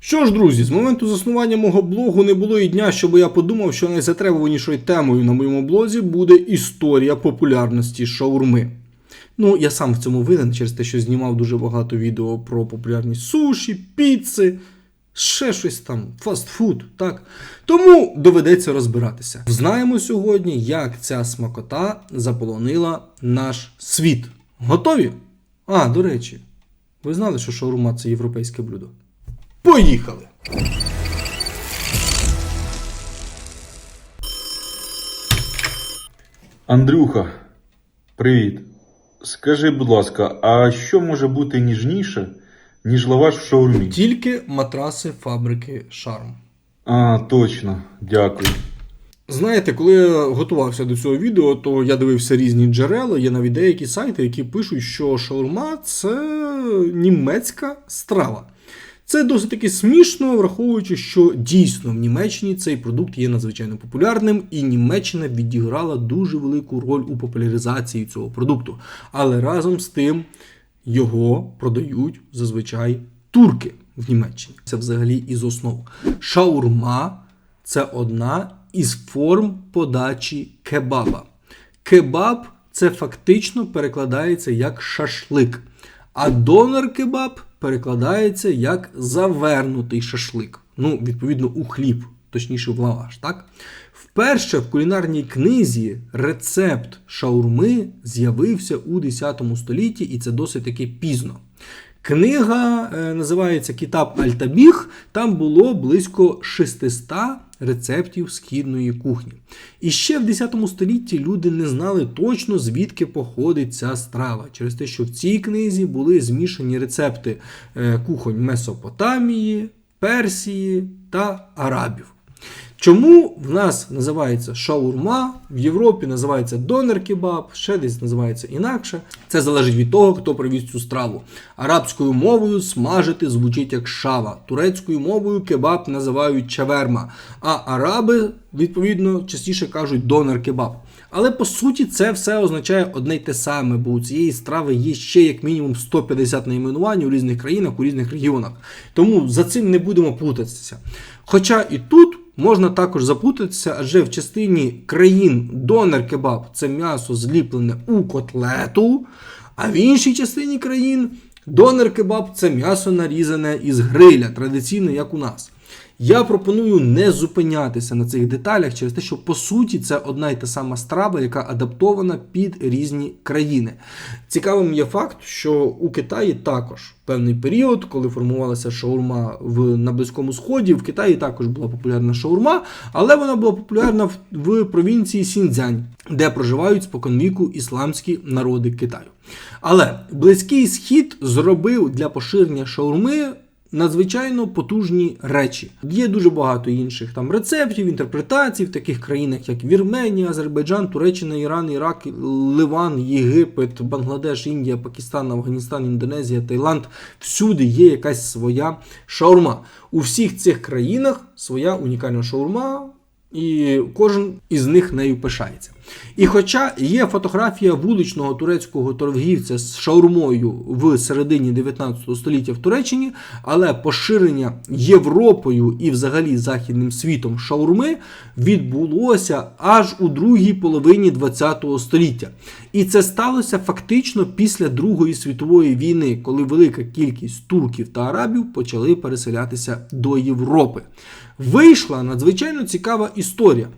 Що ж, друзі, з моменту заснування мого блогу не було і дня, щоб я подумав, що найзатребуванішою темою на моєму блозі буде історія популярності шаурми. Ну, я сам в цьому винен через те, що знімав дуже багато відео про популярність суші, піци, ще щось там, фастфуд, так. Тому доведеться розбиратися. Знаємо сьогодні, як ця смакота заполонила наш світ. Готові? А, до речі, ви знали, що шаурма це європейське блюдо? Поїхали! Андрюха, привіт. Скажи, будь ласка, а що може бути ніжніше, ніж лаваш в шаурмі? Тільки матраси фабрики Шарм. А, точно, дякую. Знаєте, коли я готувався до цього відео, то я дивився різні джерела. Є навіть деякі сайти, які пишуть, що шаурма це німецька страва. Це досить таки смішно, враховуючи, що дійсно в Німеччині цей продукт є надзвичайно популярним, і Німеччина відіграла дуже велику роль у популяризації цього продукту. Але разом з тим його продають зазвичай турки в Німеччині. Це взагалі із основ. Шаурма це одна із форм подачі кебаба. Кебаб це фактично перекладається як шашлик, а донор кебаб перекладається як завернутий шашлик. Ну, відповідно, у хліб, точніше в лаваш. Так? Вперше в кулінарній книзі рецепт шаурми з'явився у 10 столітті, і це досить таки пізно. Книга е, називається Кітаб Альтабіг. Там було близько 600 рецептів східної кухні. І ще в 10 столітті люди не знали точно, звідки походить ця страва, через те, що в цій книзі були змішані рецепти е, кухонь Месопотамії, Персії та Арабів. Чому в нас називається шаурма, в Європі називається донер-кебаб, ще десь називається інакше. Це залежить від того, хто привіз цю страву. Арабською мовою смажити звучить як шава, турецькою мовою кебаб називають чаверма, а араби, відповідно, частіше кажуть донер-кебаб. Але по суті це все означає одне й те саме, бо у цієї страви є ще як мінімум 150 найменувань у різних країнах, у різних регіонах. Тому за цим не будемо плутатися. Хоча і тут можна також заплутатися, адже в частині країн донер-кебаб це м'ясо зліплене у котлету, а в іншій частині країн донер-кебаб це м'ясо нарізане із гриля, традиційно як у нас. Я пропоную не зупинятися на цих деталях через те, що по суті це одна й та сама страва, яка адаптована під різні країни. Цікавим є факт, що у Китаї також певний період, коли формувалася шаурма в на Близькому Сході, в Китаї також була популярна шаурма, але вона була популярна в, в провінції Сіньцзянь, де проживають споконвіку ісламські народи Китаю. Але Близький Схід зробив для поширення шаурми надзвичайно потужні речі. Є дуже багато інших там рецептів, інтерпретацій в таких країнах, як Вірменія, Азербайджан, Туреччина, Іран, Ірак, Ливан, Єгипет, Бангладеш, Індія, Пакистан, Афганістан, Індонезія, Таїланд. Всюди є якась своя шаурма. У всіх цих країнах своя унікальна шаурма. І кожен із них нею пишається. І хоча є фотографія вуличного турецького торгівця з шаурмою в середині 19 століття в Туреччині, але поширення Європою і взагалі західним світом шаурми відбулося аж у другій половині 20 століття. І це сталося фактично після Другої світової війни, коли велика кількість турків та арабів почали переселятися до Європи. Вийшла надзвичайно цікава історія.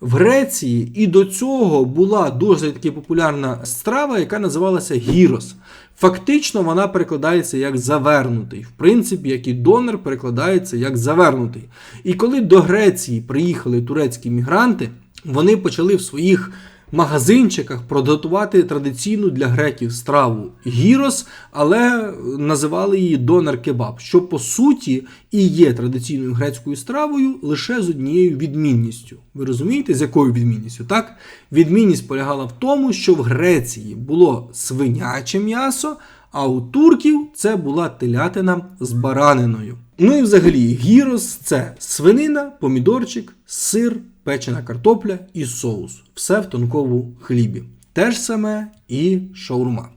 В Греції і до цього була досить таки популярна страва, яка називалася гірос. Фактично вона перекладається як завернутий. В принципі, як і донор перекладається як завернутий. І коли до Греції приїхали турецькі мігранти, вони почали в своїх магазинчиках продатувати традиційну для греків страву гірос, але називали її донер-кебаб, що по суті і є традиційною грецькою стравою лише з однією відмінністю. Ви розумієте, з якою відмінністю? Так? Відмінність полягала в тому, що в Греції було свиняче м'ясо, а у турків це була телятина з бараниною. Ну і взагалі гірос це свинина, помідорчик, сир, печена картопля і соус. Все в тонкому хлібі. Те ж саме і шаурма.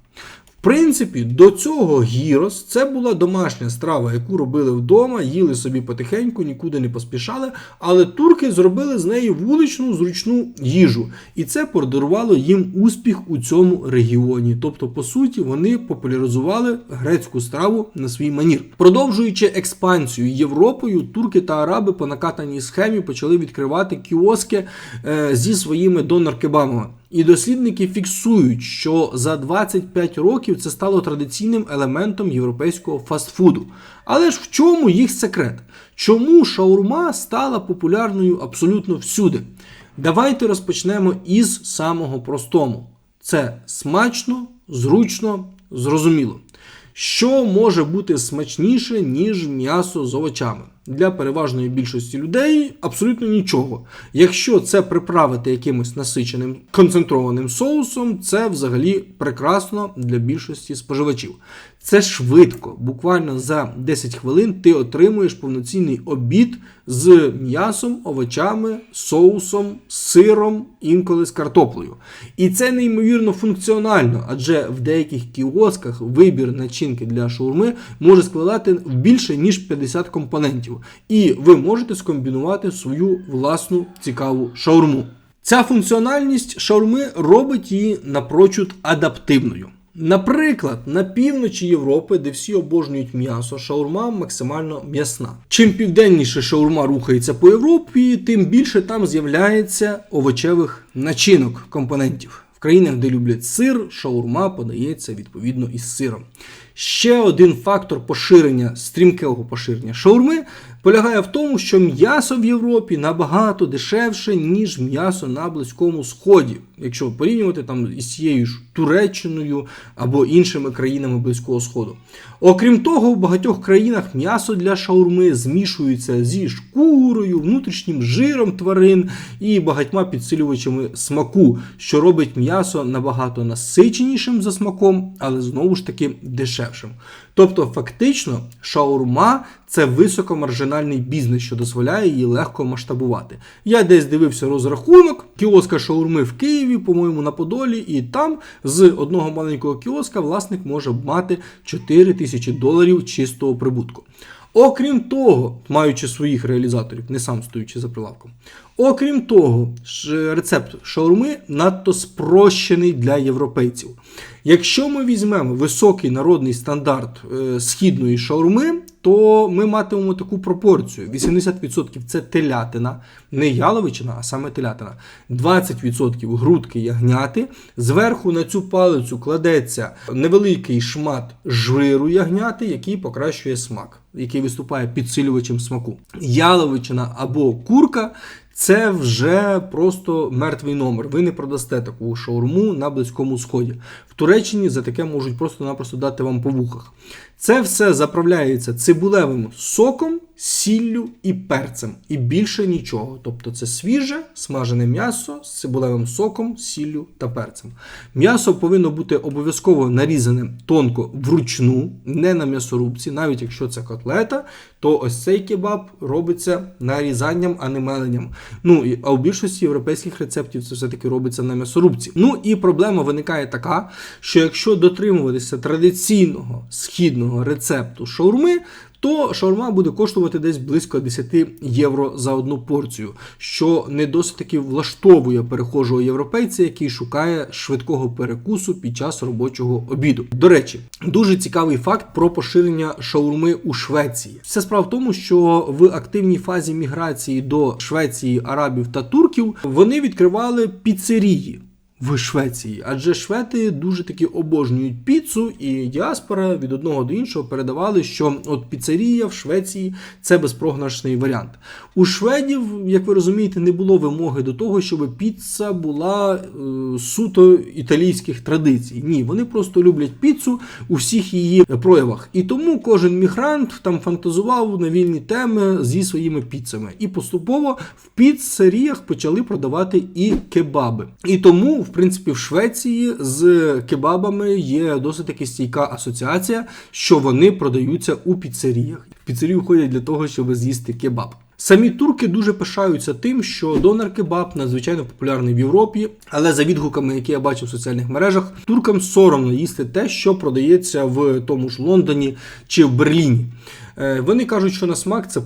В принципі, до цього гірос це була домашня страва, яку робили вдома, їли собі потихеньку, нікуди не поспішали. Але турки зробили з неї вуличну зручну їжу, і це подарувало їм успіх у цьому регіоні. Тобто, по суті, вони популяризували грецьку страву на свій манір. Продовжуючи експансію Європою, турки та араби по накатаній схемі почали відкривати кіоски е, зі своїми донор-кебабами. І дослідники фіксують, що за 25 років це стало традиційним елементом європейського фастфуду. Але ж в чому їх секрет? Чому шаурма стала популярною абсолютно всюди? Давайте розпочнемо із самого простому: це смачно, зручно, зрозуміло. Що може бути смачніше, ніж м'ясо з овочами? Для переважної більшості людей абсолютно нічого. Якщо це приправити якимось насиченим концентрованим соусом, це взагалі прекрасно для більшості споживачів. Це швидко, буквально за 10 хвилин ти отримуєш повноцінний обід з м'ясом, овочами, соусом, сиром, інколи з картоплею. І це неймовірно функціонально, адже в деяких кіосках вибір начинки для шаурми може складати більше ніж 50 компонентів. І ви можете скомбінувати свою власну цікаву шаурму. Ця функціональність шаурми робить її напрочуд адаптивною. Наприклад, на півночі Європи, де всі обожнюють м'ясо, шаурма максимально м'ясна. Чим південніше шаурма рухається по Європі, тим більше там з'являється овочевих начинок компонентів. В країнах, де люблять сир, шаурма подається відповідно із сиром. Ще один фактор поширення, стрімкого поширення шаурми полягає в тому, що м'ясо в Європі набагато дешевше, ніж м'ясо на Близькому Сході, якщо порівнювати там із цією ж Туреччиною або іншими країнами Близького Сходу. Окрім того, в багатьох країнах м'ясо для шаурми змішується зі шкурою, внутрішнім жиром тварин і багатьма підсилювачами смаку, що робить м'ясо набагато насиченішим за смаком, але знову ж таки дешевшим. Тобто, фактично, шаурма це високомаржинальний бізнес, що дозволяє її легко масштабувати. Я десь дивився розрахунок кіоска шаурми в Києві, по-моєму, на Подолі, і там з одного маленького кіоска власник може мати 4 тисячі доларів чистого прибутку. Окрім того, маючи своїх реалізаторів, не сам стоючи за прилавком. Окрім того, рецепт шаурми надто спрощений для європейців. Якщо ми візьмемо високий народний стандарт е, східної шаурми, то ми матимемо таку пропорцію: 80% це телятина, не яловичина, а саме телятина. 20% грудки ягняти. Зверху на цю палицю кладеться невеликий шмат жиру ягняти, який покращує смак, який виступає підсилювачем смаку. Яловичина або курка. Це вже просто мертвий номер. Ви не продасте таку шаурму на Близькому Сході. В Туреччині за таке можуть просто-напросто дати вам по вухах. Це все заправляється цибулевим соком, сіллю і перцем. І більше нічого. Тобто це свіже, смажене м'ясо з цибулевим соком, сіллю та перцем. М'ясо повинно бути обов'язково нарізане тонко вручну, не на м'ясорубці, навіть якщо це котлета, то ось цей кебаб робиться нарізанням, а не меленням. Ну а у більшості європейських рецептів це все-таки робиться на м'ясорубці. Ну і проблема виникає така, що якщо дотримуватися традиційного східного рецепту шаурми, то шаурма буде коштувати десь близько 10 євро за одну порцію, що не досить таки влаштовує перехожого європейця, який шукає швидкого перекусу під час робочого обіду. До речі, дуже цікавий факт про поширення шаурми у Швеції. Вся справа в тому, що в активній фазі міграції до Швеції, арабів та турків вони відкривали піцерії в Швеції, адже шведи дуже таки обожнюють піцу, і діаспора від одного до іншого передавали, що от піцерія в Швеції це безпрограшний варіант. У шведів, як ви розумієте, не було вимоги до того, щоб піца була е, суто італійських традицій. Ні, вони просто люблять піцу у всіх її проявах. І тому кожен мігрант там фантазував на вільні теми зі своїми піцами. І поступово в піцеріях почали продавати і кебаби. І тому, в принципі, в Швеції з кебабами є досить таки стійка асоціація, що вони продаються у піцеріях. В піцерію ходять для того, щоб з'їсти кебаб. Самі турки дуже пишаються тим, що донор кебаб надзвичайно популярний в Європі, але за відгуками, які я бачив в соціальних мережах, туркам соромно їсти те, що продається в тому ж Лондоні чи в Берліні. Е, Вони кажуть, що на смак це,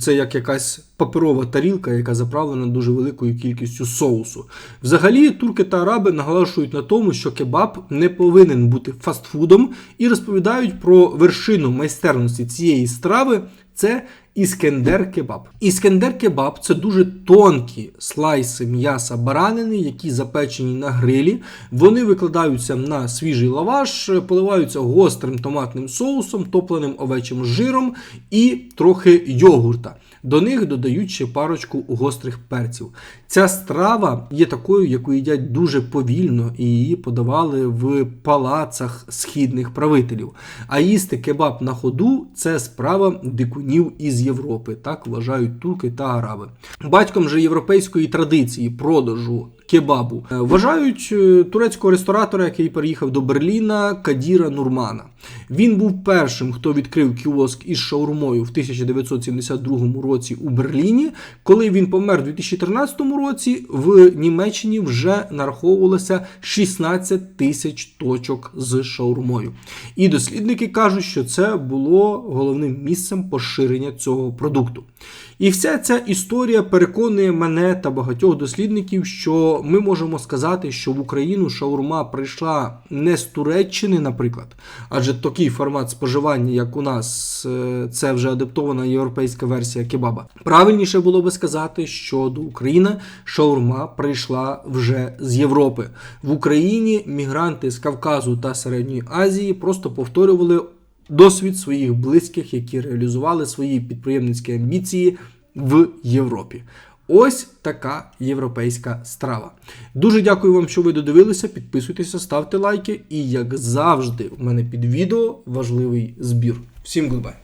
це як якась паперова тарілка, яка заправлена дуже великою кількістю соусу. Взагалі, турки та араби наголошують на тому, що кебаб не повинен бути фастфудом і розповідають про вершину майстерності цієї страви. Це іскендер кебаб. Іскендер кебаб це дуже тонкі слайси м'яса баранини, які запечені на грилі. Вони викладаються на свіжий лаваш, поливаються гострим томатним соусом, топленим овечим жиром і трохи йогурта. До них додають ще парочку гострих перців. Ця страва є такою, яку їдять дуже повільно, і її подавали в палацах східних правителів. А їсти кебаб на ходу це справа дикунів із Європи, так вважають турки та араби. Батьком же європейської традиції продажу кебабу е, вважають е, турецького ресторатора, який переїхав до Берліна, Кадіра Нурмана. Він був першим, хто відкрив кіоск із шаурмою в 1972 році у Берліні. Коли він помер у 2013 році, в Німеччині вже нараховувалося 16 тисяч точок з шаурмою. І дослідники кажуть, що це було головним місцем поширення цього продукту. І вся ця історія переконує мене та багатьох дослідників, що ми можемо сказати, що в Україну шаурма прийшла не з Туреччини, наприклад, адже такий формат споживання, як у нас, е, це вже адаптована європейська версія кебаба. Правильніше було би сказати, що до України шаурма прийшла вже з Європи. В Україні мігранти з Кавказу та Середньої Азії просто повторювали досвід своїх близьких, які реалізували свої підприємницькі амбіції в Європі. Ось така європейська страва. Дуже дякую вам, що ви додивилися. Підписуйтеся, ставте лайки. І як завжди, у мене під відео важливий збір. Всім гудбай!